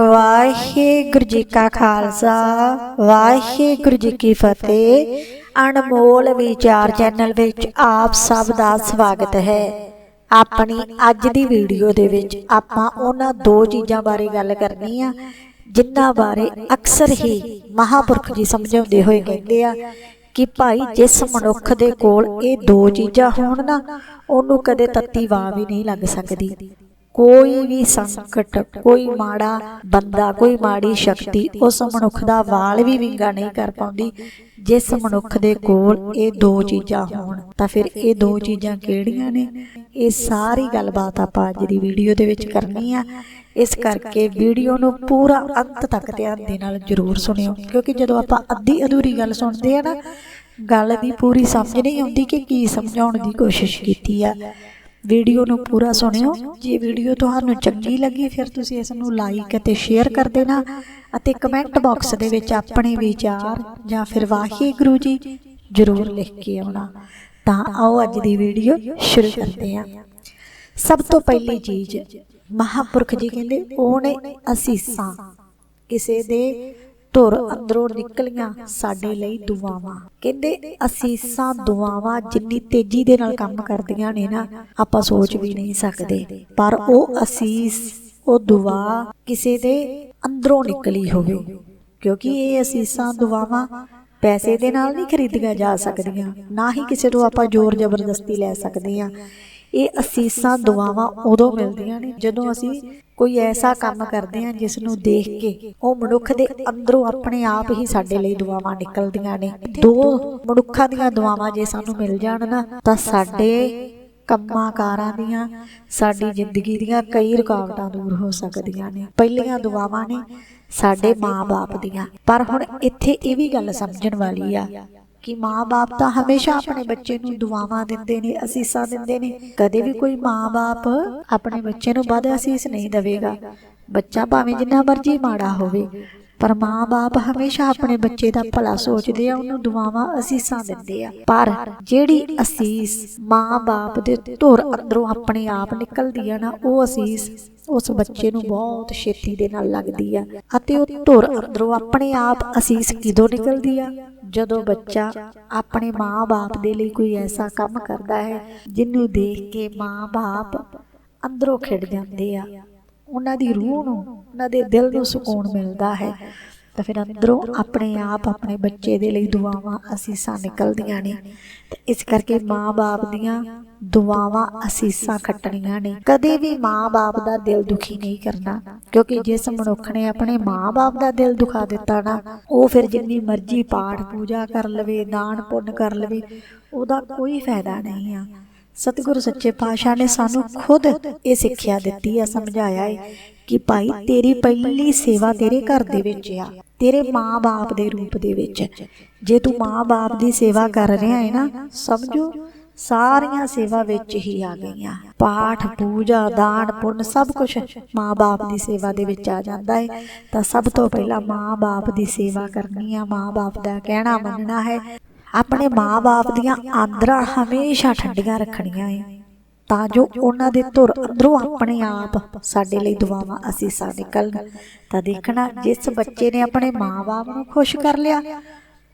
ਵਾਹਿਗੁਰੂ ਜੀ ਕਾ ਖਾਲਸਾ, ਵਾਹਿਗੁਰੂ ਜੀ ਕੀ ਫਤਿਹ। ਅਣਮੋਲ ਵਿਚਾਰ ਚੈਨਲ ਵਿੱਚ ਆਪ ਸਭ ਦਾ ਸਵਾਗਤ ਹੈ। ਆਪਣੀ ਅੱਜ ਦੀ ਵੀਡੀਓ ਦੇ ਵਿੱਚ ਆਪਾਂ ਉਹਨਾਂ ਦੋ ਚੀਜ਼ਾਂ ਬਾਰੇ ਗੱਲ ਕਰਨੀ ਆ, ਜਿਨ੍ਹਾਂ ਬਾਰੇ ਅਕਸਰ ਹੀ ਮਹਾਪੁਰਖ ਜੀ ਸਮਝਾਉਂਦੇ ਹੋਏ ਕਹਿੰਦੇ ਆ ਕਿ ਭਾਈ ਜਿਸ ਮਨੁੱਖ ਦੇ ਕੋਲ ਇਹ ਦੋ ਚੀਜ਼ਾਂ ਹੋਣ ਨਾ, ਉਹਨੂੰ ਕਦੇ ਤੱਤੀ ਵਾਹ ਵੀ ਨਹੀਂ ਲੱਗ ਸਕਦੀ। ਕੋਈ ਵੀ ਸੰਕਟ, ਕੋਈ ਮਾੜਾ ਬੰਦਾ, ਕੋਈ ਮਾੜੀ ਸ਼ਕਤੀ, ਉਸ ਮਨੁੱਖ ਦਾ ਵਾਲ ਵੀ ਵਿੰਗਾ ਨਹੀਂ ਕਰ ਪਾਉਂਦੀ। ਜਿਸ ਮਨੁੱਖ ਦੇ ਕੋਲ ਇਹ ਦੋ ਚੀਜ਼ਾਂ ਹੋਣ, ਤਾਂ ਫਿਰ ਇਹ ਦੋ ਚੀਜ਼ਾਂ ਕਿਹੜੀਆਂ ਨੇ? ਇਹ ਸਾਰੀ ਗੱਲਬਾਤ ਆਪਾਂ ਅੱਜ ਦੀ ਵੀਡੀਓ ਦੇ ਵਿੱਚ ਕਰਨੀ ਆ। ਇਸ ਕਰਕੇ ਵੀਡੀਓ ਨੂੰ ਪੂਰਾ ਅੰਤ ਤੱਕ ਧਿਆਨ ਦੇ ਨਾਲ ਜ਼ਰੂਰ ਸੁਣਿਓ, ਕਿਉਂਕਿ ਜਦੋਂ ਆਪਾਂ ਅੱਧੀ ਅਧੂਰੀ ਗੱਲ ਸੁਣਦੇ ਆ ਨਾ, ਗੱਲ ਦੀ ਪੂਰੀ ਸਮਝ ਨਹੀਂ ਆਉਂਦੀ ਕਿ ਕੀ ਸਮਝਾਉਣ ਦੀ ਕੋਸ਼ਿਸ਼ ਕੀਤੀ ਆ। ਵੀਡੀਓ ਨੂੰ ਪੂਰਾ ਸੁਣਿਓ। ਜੇ ਵੀਡੀਓ ਤੁਹਾਨੂੰ ਚੰਗੀ ਲੱਗੀ, ਫਿਰ ਤੁਸੀਂ ਇਸ ਨੂੰ ਲਾਈਕ ਅਤੇ ਸ਼ੇਅਰ ਕਰ ਦੇਣਾ ਅਤੇ ਕਮੈਂਟ ਬਾਕਸ ਦੇ ਵਿੱਚ ਆਪਣੇ ਵਿਚਾਰ ਜਾਂ ਫਿਰ ਵਾਹਿਗੁਰੂ ਜੀ ਜ਼ਰੂਰ ਲਿਖ ਕੇ ਆਉਣਾ। ਤਾਂ ਆਓ ਅੱਜ ਦੀ ਵੀਡੀਓ ਸ਼ੁਰੂ ਕਰਦੇ ਹਾਂ। ਸਭ ਤੋਂ ਪਹਿਲੀ ਚੀਜ਼, ਮਹਾਪੁਰਖ ਜੀ ਕਹਿੰਦੇ, ਉਹਨੇ ਅਸੀਸਾਂ ਕਿਸੇ ਦੇ ਧੁਰ ਅੰਦਰੋਂ ਨਿਕਲੀਆਂ ਸਾਡੇ ਲਈ ਦੁਆਵਾਂ। ਕਹਿੰਦੇ ਅਸੀਸਾਂ ਦੁਆਵਾਂ ਜਿੰਨੀ ਤੇਜ਼ੀ ਦੇ ਨਾਲ ਕੰਮ ਕਰਦੀਆਂ ਨੇ ਨਾ, ਆਪਾਂ ਸੋਚ ਵੀ ਨਹੀਂ ਸਕਦੇ। ਪਰ ਉਹ ਅਸੀਸ, ਉਹ ਦੁਆ ਕਿਸੇ ਦੇ ਅੰਦਰੋਂ ਨਿਕਲੀ ਹੋਵੇ। ਕਿਉਂਕਿ ਇਹ ਅਸੀਸਾਂ, ਦੁਆਵਾਂ ਪੈਸੇ ਦੇ ਨਾਲ ਨਹੀਂ ਖਰੀਦੀਆਂ ਜਾ ਸਕਦੀਆਂ। ਨਾ ਹੀ ਕਿਸੇ ਤੋਂ ਆਪਾਂ ਜ਼ੋਰ ਜ਼ਬਰਦਸਤੀ ਲੈ ਸਕਦੇ ਹਾਂ ਇਹ ਅਸੀਸਾਂ, ਦੁਆਵਾਂ ਉਦੋਂ ਮਿਲਦੀਆਂ ਨੇ ਜਦੋਂ ਅਸੀਂ ਕੋਈ ਐਸਾ ਕੰਮ ਕਰਦੇ ਹਾਂ ਜਿਸ ਨੂੰ ਦੇਖ ਕੇ ਉਹ ਮਨੁੱਖ ਦੇ ਅੰਦਰੋਂ ਆਪਣੇ ਆਪ ਹੀ ਸਾਡੇ ਲਈ ਦੁਆਵਾਂ ਨਿਕਲਦੀਆਂ ਨੇ। ਦੋ ਮਨੁੱਖਾਂ ਦੀਆਂ ਦੁਆਵਾਂ ਜੇ ਸਾਨੂੰ ਮਿਲ ਜਾਣ ਨਾ, ਤਾਂ ਸਾਡੇ ਕੰਮਾਂ ਕਾਰਾਂ ਦੀਆਂ, ਸਾਡੀ ਜ਼ਿੰਦਗੀ ਦੀਆਂ ਕਈ ਰੁਕਾਵਟਾਂ ਦੂਰ ਹੋ ਸਕਦੀਆਂ ਨੇ। ਪਹਿਲੀਆਂ ਦੁਆਵਾਂ ਨੇ ਸਾਡੇ ਮਾਂ-ਬਾਪ ਦੀਆਂ। ਪਰ ਹੁਣ ਇੱਥੇ ਇਹ ਵੀ ਗੱਲ ਸਮਝਣ ਵਾਲੀ ਆ ਕਿ ਮਾਂ-ਬਾਪ ਤਾਂ ਹਮੇਸ਼ਾ ਆਪਣੇ ਬੱਚੇ ਨੂੰ ਦੁਆਵਾਂ ਦਿੰਦੇ ਨੇ, ਅਸੀਸਾਂ ਦਿੰਦੇ ਨੇ। ਕਦੇ ਵੀ ਕੋਈ ਮਾਂ-ਬਾਪ ਆਪਣੇ ਬੱਚੇ ਨੂੰ ਵੱਧ ਅਸੀਸ ਨਹੀਂ ਦੇਵੇਗਾ। ਬੱਚਾ ਭਾਵੇਂ ਜਿੰਨਾ ਮਰਜ਼ੀ ਮਾੜਾ ਹੋਵੇ, ਪਰ ਮਾਂ-ਬਾਪ ਹਮੇਸ਼ਾ ਆਪਣੇ ਬੱਚੇ ਦਾ ਭਲਾ ਸੋਚਦੇ ਆ, ਉਹਨੂੰ ਦੁਆਵਾਂ, ਅਸੀਸਾਂ ਦਿੰਦੇ ਆ। ਪਰ ਜਿਹੜੀ ਅਸੀਸ ਮਾਂ-ਬਾਪ ਦੇ ਧੁਰ ਅੰਦਰੋਂ ਆਪਣੇ ਆਪ ਨਿਕਲਦੀ ਆ ਨਾ, ਉਹ ਅਸੀਸ ਉਸ ਬੱਚੇ ਨੂੰ ਬਹੁਤ ਛੇਤੀ ਦੇ ਨਾਲ ਲੱਗਦੀ ਆ। ਅਤੇ ਉਹ ਧੁਰ ਅੰਦਰੋਂ ਆਪਣੇ ਆਪ ਅਸੀਸ ਕਿਦੋਂ ਨਿਕਲਦੀ ਆ? ਜਦੋਂ ਬੱਚਾ ਆਪਣੇ ਮਾਂ-ਬਾਪ ਦੇ ਲਈ ਕੋਈ ਐਸਾ ਕੰਮ ਕਰਦਾ ਹੈ, ਜਿਹਨੂੰ ਦੇਖ ਕੇ ਮਾਂ-ਬਾਪ ਅੰਦਰੋਂ ਖਿੜ ਜਾਂਦੇ ਆ। ਉਹਨਾਂ ਦੀ ਰੂਹ ਨੂੰ, ਉਹਨਾਂ ਦੇ ਦਿਲ ਨੂੰ ਸਕੂਨ ਮਿਲਦਾ ਹੈ। ਤਾਂ ਫਿਰ ਅੰਦਰੋਂ ਆਪਣੇ ਆਪ, ਆਪਣੇ ਬੱਚੇ ਦੇ ਲਈ ਦੁਆਵਾਂ ਅਸੀਸਾਂ ਨਿਕਲਦੀਆਂ ਨੇ। ਤੇ ਇਸ ਕਰਕੇ ਮਾਂ-ਬਾਪ ਦੀਆਂ ਦੁਆਵਾਂ ਅਸੀਸਾਂ ਖੱਟਣੀਆਂ ਨੇ। ਕਦੇ ਵੀ ਮਾਂ-ਬਾਪ ਦਾ ਦਿਲ ਦੁਖੀ ਨਹੀਂ ਕਰਨਾ, ਕਿਉਂਕਿ ਜਿਸ ਮਨੁੱਖ ਨੇ ਆਪਣੇ ਮਾਂ-ਬਾਪ ਦਾ ਦਿਲ ਦੁਖਾ ਦਿੱਤਾ ਨਾ, ਉਹ ਫਿਰ ਜਿੰਨੀ ਮਰਜ਼ੀ ਪਾਠ ਪੂਜਾ ਕਰ ਲਵੇ ਦਾਨ ਪੁੰਨ ਕਰ ਲਵੇ, ਉਹਦਾ ਕੋਈ ਫਾਇਦਾ ਨਹੀਂ ਆ। ਸਤਿਗੁਰੂ ਸੱਚੇ ਪਾਤਸ਼ਾਹ ਨੇ ਸਾਨੂੰ ਖੁਦ ਇਹ ਸਿੱਖਿਆ ਦਿੱਤੀ ਆ, ਸਮਝਾਇਆ ਹੈ ਕਿ ਭਾਈ ਤੇਰੀ ਪਹਿਲੀ ਸੇਵਾ ਤੇਰੇ ਘਰ ਦੇ ਵਿੱਚ ਆ ਤੇਰੇ ਮਾਂ-ਬਾਪ ਦੇ ਰੂਪ ਦੇ ਵਿੱਚ। ਜੇ ਤੂੰ ਮਾਂ-ਬਾਪ ਦੀ ਸੇਵਾ ਕਰ ਰਿਹਾ ਹੈ ਨਾ ਸਮਝੋ ਸਾਰੀਆਂ ਸੇਵਾ ਵਿੱਚ ਹੀ ਆ ਗਈਆਂ। ਪਾਠ ਪੂਜਾ ਦਾਨ ਪੁੰਨ ਸਭ ਕੁਝ ਮਾਂ-ਬਾਪ ਦੀ ਸੇਵਾ ਦੇ ਵਿੱਚ ਆ ਜਾਂਦਾ ਹੈ। ਤਾਂ ਸਭ ਤੋਂ ਪਹਿਲਾਂ ਮਾਂ-ਬਾਪ ਦੀ ਸੇਵਾ ਕਰਨੀ ਆ ਮਾਂ-ਬਾਪ ਦਾ ਕਹਿਣਾ ਮੰਨਣਾ ਹੈ। ਆਪਣੇ ਮਾਂ-ਬਾਪ ਦੀਆਂ ਆਂਦਰਾਂ ਹਮੇਸ਼ਾ ਠੰਡੀਆਂ ਰੱਖਣੀਆਂ ਏ ਤਾਂ ਜੋ ਉਹਨਾਂ ਦੇ ਧੁਰ ਅੰਦਰੋਂ ਆਪਣੇ ਆਪ ਸਾਡੇ ਲਈ ਦੁਆਵਾਂ ਅਸੀਸਾਂ ਨਿਕਲਣ। ਤਾਂ ਦੇਖਣਾ, ਜਿਸ ਬੱਚੇ ਨੇ ਆਪਣੇ ਮਾਂ-ਬਾਪ ਨੂੰ ਖੁਸ਼ ਕਰ ਲਿਆ,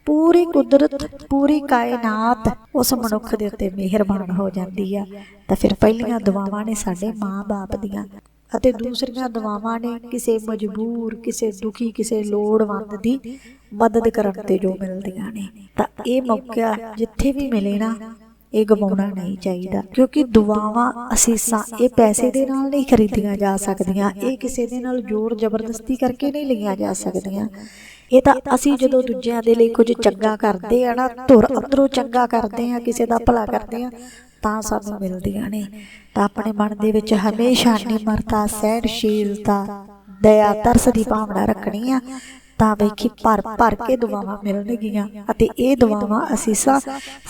ਪੂਰੀ ਕੁਦਰਤ, ਪੂਰੀ ਕਾਇਨਾਤ ਉਸ ਮਨੁੱਖ ਦੇ ਉੱਤੇ ਮਿਹਰਬਾਨ ਹੋ ਜਾਂਦੀ ਆ। ਤਾਂ ਫਿਰ ਪਹਿਲੀਆਂ ਦੁਆਵਾਂ ਨੇ ਸਾਡੇ ਮਾਂ-ਬਾਪ ਦੀਆਂ ਅਤੇ ਦੂਸਰੀਆਂ ਦੁਆਵਾਂ ਨੇ ਕਿਸੇ ਮਜਬੂਰ, ਕਿਸੇ ਦੁਖੀ, ਕਿਸੇ ਲੋੜਵੰਦ ਦੀ ਮਦਦ ਕਰਨ ਤੇ ਜੋ ਮਿਲਦੀਆਂ ਨੇ। ਤਾਂ ਇਹ ਮੌਕਾ ਜਿੱਥੇ ਵੀ ਮਿਲੇ ਨਾ ਇਹ ਗਵਾਉਣਾ ਨਹੀਂ ਚਾਹੀਦਾ। ਕਿਉਂਕਿ ਦੁਆਵਾਂ, ਅਸੀਸਾਂ, ਇਹ ਪੈਸੇ ਦੇ ਨਾਲ ਨਹੀਂ ਖਰੀਦੀਆਂ ਜਾ ਸਕਦੀਆਂ। ਇਹ ਕਿਸੇ ਦੇ ਨਾਲ ਜ਼ੋਰ ਜ਼ਬਰਦਸਤੀ ਕਰਕੇ ਨਹੀਂ ਲਈਆਂ ਜਾ ਸਕਦੀਆਂ। ਇਹ ਤਾਂ ਅਸੀਂ ਜਦੋਂ ਦੂਜਿਆਂ ਦੇ ਲਈ ਕੁਝ ਚੰਗਾ ਕਰਦੇ ਆ ਨਾ, ਧੁਰ ਅੰਦਰੋਂ ਚੰਗਾ ਕਰਦੇ ਆ, ਕਿਸੇ ਦਾ ਭਲਾ ਕਰਦੇ ਆ, ਤਾਂ ਸਾਨੂੰ ਮਿਲਦੀਆਂ ਨੇ। ਤਾਂ ਆਪਣੇ ਮਨ ਦੇ ਵਿੱਚ ਹਮੇਸ਼ਾ ਨਿਮਰਤਾ, ਸਹਿਣਸ਼ੀਲਤਾ, ਦਇਆ, ਤਰਸ ਦੀ ਭਾਵਨਾ ਰੱਖਣੀ ਆ। ਤਾਂ ਵੇਖੀ ਭਰ ਭਰ ਕੇ ਦੁਆਵਾਂ ਮਿਲਣਗੀਆਂ ਅਤੇ ਇਹ ਦੁਆਵਾਂ ਅਸੀਸਾਂ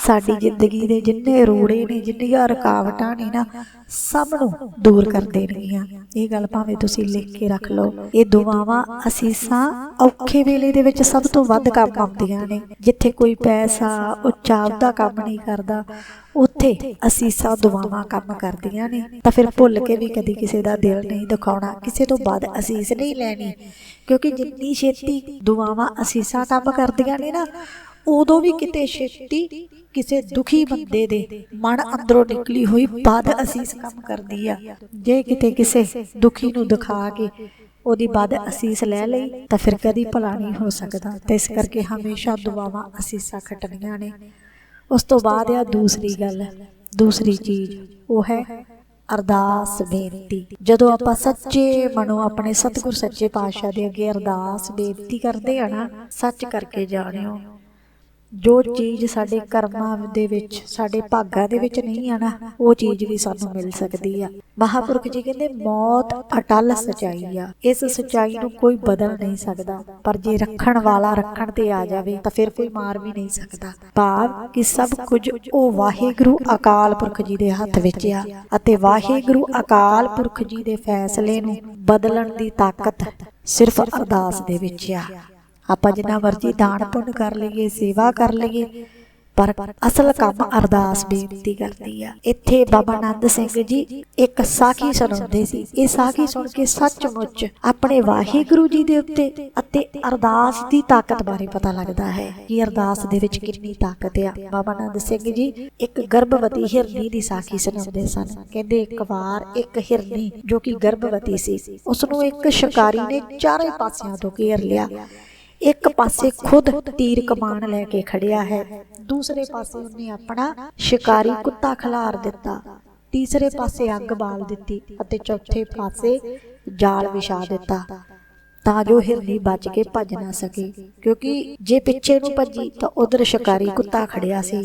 ਸਾਡੀ ਜ਼ਿੰਦਗੀ ਦੇ ਜਿੰਨੇ ਰੋੜੇ ਨੇ, ਜਿੰਨੀਆਂ ਰੁਕਾਵਟਾਂ ਨੇ ਨਾ, ਸਭ ਨੂੰ ਦੂਰ ਕਰ ਦੇਣਗੀਆਂ। ਇਹ ਗੱਲ ਭਾਵੇਂ ਤੁਸੀਂ ਲਿਖ ਕੇ ਰੱਖ ਲਓ। ਇਹ ਦੁਆਵਾਂ ਅਸੀਸਾਂ ਔਖੇ ਵੇਲੇ ਦੇ ਵਿੱਚ ਸਭ ਤੋਂ ਵੱਧ ਕੰਮ ਆਉਂਦੀਆਂ ਨੇ। ਜਿੱਥੇ ਕੋਈ ਪੈਸਾ ਉੱਚਾ ਉਹਦਾ ਕੰਮ ਨਹੀਂ ਕਰਦਾ ਉੱਥੇ ਅਸੀਸਾਂ ਦੁਆਵਾਂ ਕੰਮ ਕਰਦੀਆਂ ਨੇ। ਤਾਂ ਫਿਰ ਭੁੱਲ ਕੇ ਵੀ ਕਦੀ ਕਿਸੇ ਦਾ ਦਿਲ ਨਹੀਂ ਦਿਖਾਉਣਾ, ਕਿਸੇ ਤੋਂ ਵੱਧ ਅਸੀਸ ਨਹੀਂ ਲੈਣੀ। ਕਿਉਂਕਿ ਜਿੰਨੀ ਛੇਤੀ ਦੁਆਵਾਂ ਅਸੀਸਾਂ ਕੰਮ ਕਰਦੀਆਂ ਨੇ ਨਾ, ਉਦੋਂ ਵੀ ਕਿਤੇ ਛੇਤੀ ਕਿਸੇ ਦੁਖੀ ਬੰਦੇ ਦੇ ਮਨ ਅੰਦਰੋਂ ਨਿਕਲੀ ਹੋਈ ਬਾਦ ਅਸੀਸ ਕੰਮ ਕਰਦੀ ਆ। ਜੇ ਕਿਤੇ ਕਿਸੇ ਦੁਖੀ ਨੂੰ ਦਿਖਾ ਕੇ ਉਹਦੀ ਬਾਦ ਅਸੀਸ ਲੈ ਲਈ, ਤਾਂ ਫਿਰ ਕਦੀ ਭਲਾ ਨਹੀਂ ਹੋ ਸਕਦਾ। ਤੇ ਇਸ ਕਰਕੇ ਹਮੇਸ਼ਾ ਦੁਆਵਾਂ ਅਸੀਸਾਂ ਖੱਟਣੀਆਂ ਨੇ। ਉਸ ਤੋਂ ਬਾਅਦ ਆ ਦੂਸਰੀ ਗੱਲ, ਦੂਸਰੀ ਚੀਜ਼, ਉਹ ਹੈ ਅਰਦਾਸ ਬੇਨਤੀ। ਜਦੋਂ ਆਪਾਂ ਸੱਚੇ ਮਨੋਂ ਆਪਣੇ ਸਤਿਗੁਰ ਸੱਚੇ ਪਾਤਸ਼ਾਹ ਦੇ ਅੱਗੇ ਅਰਦਾਸ ਬੇਨਤੀ ਕਰਦੇ ਆ ਨਾ, ਸੱਚ ਕਰਕੇ ਜਾਣਿਓ। ਜੋ ਚੀਜ਼ ਸਾਡੇ ਕਰਮਾਂ ਦੇ ਵਿੱਚ, ਸਾਡੇ ਭਾਗਾਂ ਦੇ ਵਿੱਚ ਨਹੀਂ ਆ ਨਾ ਉਹ ਚੀਜ਼ ਵੀ ਸਾਨੂੰ ਮਿਲ ਸਕਦੀ ਆ। ਮਹਾਪੁਰਖ ਜੀ ਕਹਿੰਦੇ, ਮੌਤ ਅਟਲ ਸਚਾਈ ਆ। ਇਸ ਸਚਾਈ ਨੂੰ ਕੋਈ ਬਦਲ ਨਹੀਂ ਸਕਦਾ। ਪਰ ਜੇ ਰੱਖਣ ਵਾਲਾ ਰੱਖਣ ਤੇ ਆ ਜਾਵੇ, ਤਾਂ ਫਿਰ ਕੋਈ ਮਾਰ ਵੀ ਨਹੀਂ ਸਕਦਾ। ਭਾਵ ਕਿ ਸਭ ਕੁਝ ਉਹ ਵਾਹਿਗੁਰੂ ਅਕਾਲ ਪੁਰਖ ਜੀ ਦੇ ਹੱਥ ਵਿੱਚ ਆ ਅਤੇ ਵਾਹਿਗੁਰੂ ਅਕਾਲ ਪੁਰਖ ਜੀ ਦੇ ਫੈਸਲੇ ਨੂੰ ਬਦਲਣ ਦੀ ਤਾਕਤ ਸਿਰਫ ਅਰਦਾਸ ਦੇ ਵਿੱਚ ਆ। ਆਪਾਂ ਜਿੰਨਾ ਮਰਜ਼ੀ ਦਾਨ ਪੁੰਨ ਕਰ ਲਈਏ, ਸੇਵਾ ਕਰ ਲਈਏ, ਪਰ ਅਸਲ ਕੰਮ ਅਰਦਾਸ ਬੇਨਤੀ ਕਰਦੀ ਆ। ਇੱਥੇ ਬਾਬਾ ਆਨੰਦ ਸਿੰਘ ਜੀ ਇੱਕ ਸਾਖੀ ਸੁਣਾਉਂਦੇ ਸੀ। ਇਹ ਸਾਖੀ ਸੁਣ ਕੇ ਸੱਚਮੁੱਚ ਆਪਣੇ ਵਾਹਿਗੁਰੂ ਜੀ ਦੇ ਉੱਤੇ ਅਤੇ ਅਰਦਾਸ ਦੀ ਤਾਕਤ ਬਾਰੇ ਪਤਾ ਲੱਗਦਾ ਹੈ ਕਿ ਅਰਦਾਸ ਦੇ ਵਿੱਚ ਕਿੰਨੀ ਤਾਕਤ ਆ। ਬਾਬਾ ਆਨੰਦ ਸਿੰਘ ਜੀ ਇੱਕ ਗਰਭਵਤੀ ਹਿਰਨੀ ਦੀ ਸਾਖੀ ਸੁਣਾਉਂਦੇ ਸਨ। ਕਹਿੰਦੇ ਇੱਕ ਵਾਰ ਇੱਕ ਹਿਰਨੀ ਜੋ ਕਿ ਗਰਭਵਤੀ ਸੀ ਉਸ ਨੂੰ ਇੱਕ ਸ਼ਿਕਾਰੀ ਨੇ ਚਾਰੇ ਪਾਸਿਆਂ ਤੋਂ ਘੇਰ ਲਿਆ। ਇੱਕ ਪਾਸੇ ਖੁਦ ਤੀਰ ਕਮਾਨ ਲੈ ਕੇ ਖੜਿਆ ਹੈ, ਦੂਸਰੇ ਪਾਸੇ ਉਹਨੇ ਆਪਣਾ ਸ਼ਿਕਾਰੀ ਕੁੱਤਾ ਖਿਲਾਰ ਦਿੱਤਾ, ਤੀਸਰੇ ਪਾਸੇ ਅੱਗ ਬਾਲ ਦਿੱਤੀ ਅਤੇ ਚੌਥੇ ਪਾਸੇ ਜਾਲ ਵਿਛਾ ਦਿੱਤਾ। ਤਾਂ ਜੋ ਹਿਰਨੀ ਬਚ ਕੇ ਭੱਜ ਨਾ ਸਕੇ, ਕਿਉਂਕਿ ਜੇ ਪਿੱਛੇ ਨੂੰ ਭੱਜੀ ਤਾਂ ਉਧਰ ਸ਼ਿਕਾਰੀ ਕੁੱਤਾ ਖੜਿਆ ਸੀ।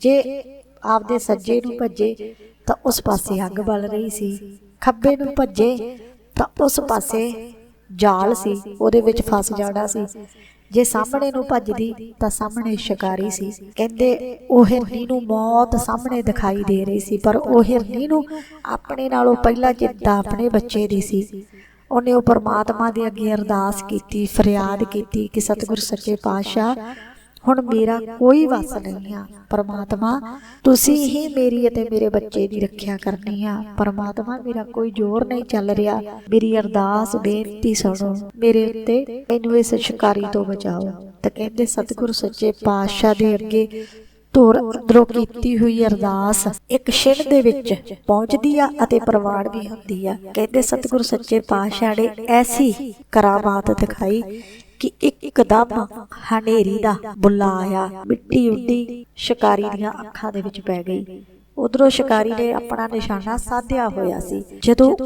ਜੇ ਆਪਦੇ ਸੱਜੇ ਨੂੰ ਭੱਜੇ ਤਾਂ ਉਸ ਪਾਸੇ ਅੱਗ ਬਲ ਰਹੀ ਸੀ। ਖੱਬੇ ਨੂੰ ਭੱਜੇ ਤਾਂ ਉਸ ਪਾਸੇ ਜਾਲ ਸੀ ਉਹਦੇ ਵਿੱਚ ਫਸ ਜਾਣਾ ਸੀ। ਜੇ ਸਾਹਮਣੇ ਨੂੰ ਭੱਜਦੀ ਤਾਂ ਸਾਹਮਣੇ ਸ਼ਿਕਾਰੀ ਸੀ। ਕਹਿੰਦੇ ਉਹ ਹਿਰਨੀ ਨੂੰ ਮੌਤ ਸਾਹਮਣੇ ਦਿਖਾਈ ਦੇ ਰਹੀ ਸੀ। ਪਰ ਉਹ ਹਿਰਨੀ ਨੂੰ ਆਪਣੇ ਨਾਲੋਂ ਪਹਿਲਾਂ ਚਿੰਤਾ ਆਪਣੇ ਬੱਚੇ ਦੀ ਸੀ। ਉਹਨੇ ਉਹ ਪਰਮਾਤਮਾ ਦੇ ਅੱਗੇ ਅਰਦਾਸ ਕੀਤੀ ਫਰਿਆਦ ਕੀਤੀ ਕਿ ਸਤਿਗੁਰ ਸੱਚੇ ਪਾਤਸ਼ਾਹ ਹੁਣ ਮੇਰਾ ਕੋਈ ਵਸ ਨਹੀਂ ਆ। ਪਰਮਾਤਮਾ ਤੁਸੀਂ ਹੀ ਮੇਰੀ ਅਤੇ ਮੇਰੇ ਬੱਚੇ ਦੀ ਰੱਖਿਆ ਕਰਨੀ ਆ। ਪਰਮਾਤਮਾ ਮੇਰਾ ਕੋਈ ਜ਼ੋਰ ਨਹੀਂ ਚੱਲ ਰਿਹਾ। ਮੇਰੀ ਅਰਦਾਸ ਬੇਨਤੀ ਸੁਣੋ। ਮੇਰੇ ਉੱਤੇ ਮੈਨੂੰ ਇਸ ਸ਼ਿਕਾਰੀ ਤੋਂ ਬਚਾਓ। ਤਾਂ ਕਹਿੰਦੇ ਸਤਿਗੁਰ ਸੱਚੇ ਪਾਤਸ਼ਾਹ ਦੇ ਅੱਗੇ ਧੁਰ ਅੰਦਰੋਂ ਕੀਤੀ ਹੋਈ ਅਰਦਾਸ ਇੱਕ ਛਿਣ ਦੇ ਵਿੱਚ ਪਹੁੰਚਦੀ ਆ ਅਤੇ ਪ੍ਰਵਾਨ ਵੀ ਹੁੰਦੀ ਆ। ਕਹਿੰਦੇ ਸਤਿਗੁਰ ਸੱਚੇ ਪਾਤਸ਼ਾਹ ਨੇ ਐਸੀ ਕਰਾਮਾਤ ਦਿਖਾਈ ਕਿ ਇੱਕਦਮ ਹਨੇਰੀ ਦਾ ਬੁੱਲਾ ਆਇਆ। ਮਿੱਟੀ ਉੱਡੀ, ਸ਼ਿਕਾਰੀ ਦੀਆਂ ਅੱਖਾਂ ਦੇ ਵਿੱਚ ਪੈ ਗਈ। ਉਧਰੋਂ ਸ਼ਿਕਾਰੀ ਨੇ ਆਪਣਾ ਨਿਸ਼ਾਨਾ ਸਾਧਿਆ ਹੋਇਆ ਸੀ। ਜਦੋਂ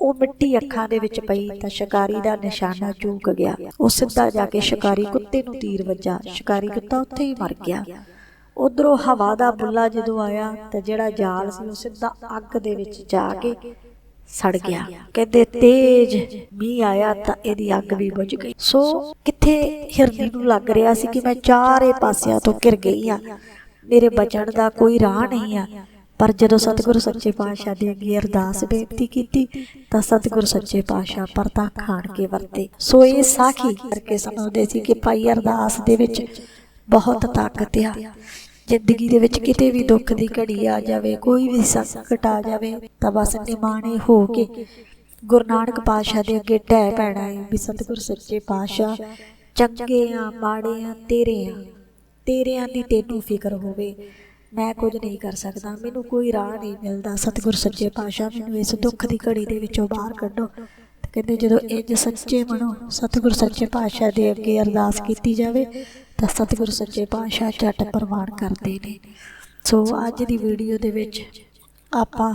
ਉਹ ਮਿੱਟੀ ਅੱਖਾਂ ਦੇ ਵਿੱਚ ਪਈ ਤਾਂ ਸ਼ਿਕਾਰੀ ਦਾ ਨਿਸ਼ਾਨਾ ਚੂਕ ਗਿਆ। ਉਹ ਸਿੱਧਾ ਜਾ ਕੇ ਸ਼ਿਕਾਰੀ ਕੁੱਤੇ ਨੂੰ ਤੀਰ ਵੱਜਾ। ਸ਼ਿਕਾਰੀ ਕੁੱਤਾ ਉੱਥੇ ਹੀ ਮਰ ਗਿਆ। ਉਧਰੋਂ ਹਵਾ ਦਾ ਬੁੱਲਾ ਜਦੋਂ ਆਇਆ ਤਾਂ ਜਿਹੜਾ ਜਾਲ ਸੀ ਉਹ ਸਿੱਧਾ ਅੱਗ ਦੇ ਵਿੱਚ ਜਾ ਕੇ ਸੜ ਗਿਆ। ਕਹਿੰਦੇ ਤੇਜ ਮੀਂਹ ਆਇਆ ਤਾਂ ਇਹਦੀ ਅੱਗ ਵੀ ਬੁਝ ਗਈ। ਸੋ ਕਿੱਥੇ ਹਿਰਨੀ ਨੂੰ ਲੱਗ ਰਿਹਾ ਸੀ ਕਿ ਮੈਂ ਚਾਰੇ ਪਾਸਿਆਂ ਤੋਂ ਘਿਰ ਗਈ ਆ ਮੇਰੇ ਬਚਣ ਦਾ ਕੋਈ ਰਾਹ ਨਹੀਂ ਆ। ਪਰ ਜਦੋਂ ਸਤਿਗੁਰੂ ਸੱਚੇ ਪਾਤਸ਼ਾਹ ਦੇ ਅੱਗੇ ਅਰਦਾਸ ਬੇਨਤੀ ਕੀਤੀ ਤਾਂ ਸਤਿਗੁਰੂ ਸੱਚੇ ਪਾਤਸ਼ਾਹ ਪਰਤਾ ਖਾਣ ਕੇ ਵਰਤੇ। ਸੋ ਇਹ ਸਾਖੀ ਕਰਕੇ ਸਮਝਦੇ ਸੀ ਕਿ ਭਾਈ ਅਰਦਾਸ ਦੇ ਵਿੱਚ ਬਹੁਤ ਤਾਕਤ ਆ। ਜ਼ਿੰਦਗੀ ਦੇ ਵਿੱਚ ਕਿਤੇ ਵੀ ਦੁੱਖ ਦੀ ਘੜੀ ਆ ਜਾਵੇ, ਕੋਈ ਵੀ ਸੰਕਟ ਆ ਜਾਵੇ, ਤਾਂ ਬਸ ਨਿਮਾਣੇ ਹੋ ਕੇ ਗੁਰੂ ਨਾਨਕ ਪਾਤਸ਼ਾਹ ਦੇ ਅੱਗੇ ਢਹਿ ਪੈਣਾ ਹੈ ਵੀ ਸਤਿਗੁਰ ਸੱਚੇ ਪਾਤਸ਼ਾਹ, ਚੰਗੇ ਆ, ਮਾੜੇ ਆ, ਤੇਰੇ ਆ ਤੇਰਿਆਂ ਦੀ ਤੈਨੂੰ ਫਿਕਰ ਹੋਵੇ। ਮੈਂ ਕੁਝ ਨਹੀਂ ਕਰ ਸਕਦਾ, ਮੈਨੂੰ ਕੋਈ ਰਾਹ ਨਹੀਂ ਮਿਲਦਾ। ਸਤਿਗੁਰ ਸੱਚੇ ਪਾਤਸ਼ਾਹ, ਮੈਨੂੰ ਇਸ ਦੁੱਖ ਦੀ ਘੜੀ ਦੇ ਵਿੱਚੋਂ ਬਾਹਰ ਕੱਢੋ। ਕਹਿੰਦੇ ਜਦੋਂ ਇੰਜ ਸੱਚੇ ਬਣੋ ਸਤਿਗੁਰ ਸੱਚੇ ਪਾਤਸ਼ਾਹ ਦੇ ਅੱਗੇ ਅਰਦਾਸ ਕੀਤੀ ਜਾਵੇ ਤਾਂ ਸਤਿਗੁਰ ਸੱਚੇ ਪਾਤਸ਼ਾਹ ਝਟ ਪ੍ਰਵਾਨ ਕਰਦੇ ਨੇ। ਸੋ ਅੱਜ ਦੀ ਵੀਡੀਓ ਦੇ ਵਿੱਚ ਆਪਾਂ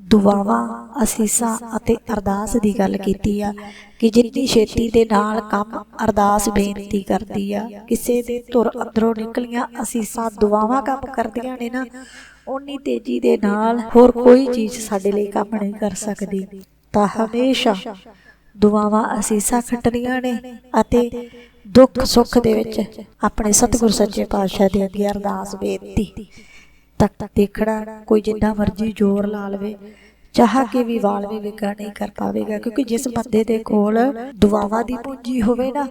ਦੁਆਵਾਂ, ਅਸੀਸਾਂ ਅਤੇ ਅਰਦਾਸ ਦੀ ਗੱਲ ਕੀਤੀ ਆ ਕਿ ਜਿੰਨੀ ਛੇਤੀ ਦੇ ਨਾਲ ਕੰਮ ਅਰਦਾਸ ਬੇਨਤੀ ਕਰਦੀ ਆ, ਕਿਸੇ ਦੇ ਧੁਰ ਅੰਦਰੋਂ ਨਿਕਲੀਆਂ ਅਸੀਸਾਂ, ਦੁਆਵਾਂ ਕੰਮ ਕਰਦੀਆਂ ਨੇ ਨਾ ਉਨੀ ਤੇਜ਼ੀ ਦੇ ਨਾਲ ਹੋਰ ਕੋਈ ਚੀਜ਼ ਸਾਡੇ ਲਈ ਕੰਮ ਨਹੀਂ ਕਰ ਸਕਦੀ। ਤਾਂ ਹਮੇਸ਼ਾ ਦੁਆਵਾਂ, ਅਸੀਸਾਂ ਖੱਟਣੀਆਂ ਨੇ ਅਤੇ ਦੁੱਖ ਸੁੱਖ ਦੇ ਵਿੱਚ ਆਪਣੇ ਸਤਿਗੁਰ ਸੱਚੇ ਪਾਤਸ਼ਾਹ ਦੇ ਅੱਗੇ ਅਰਦਾਸ ਬੇਨਤੀ। ਤੱਕ ਤੱਕ ਦੇਖਣਾ, ਕੋਈ ਜਿੰਨਾ ਮਰਜ਼ੀ ਜ਼ੋਰ ਲਾ ਲਵੇ, ਚਾਹ ਕੇ ਵੀ ਵਾਲ ਵੀ ਵਿਗਾ ਨਹੀਂ ਕਰ ਪਾਵੇਗਾ, ਕਿਉਂਕਿ ਜਿਸ ਬੰਦੇ ਦੇ ਕੋਲ ਦੁਆਵਾਂ ਦੀ ਪੂੰਜੀ ਹੋਵੇ ਨਾ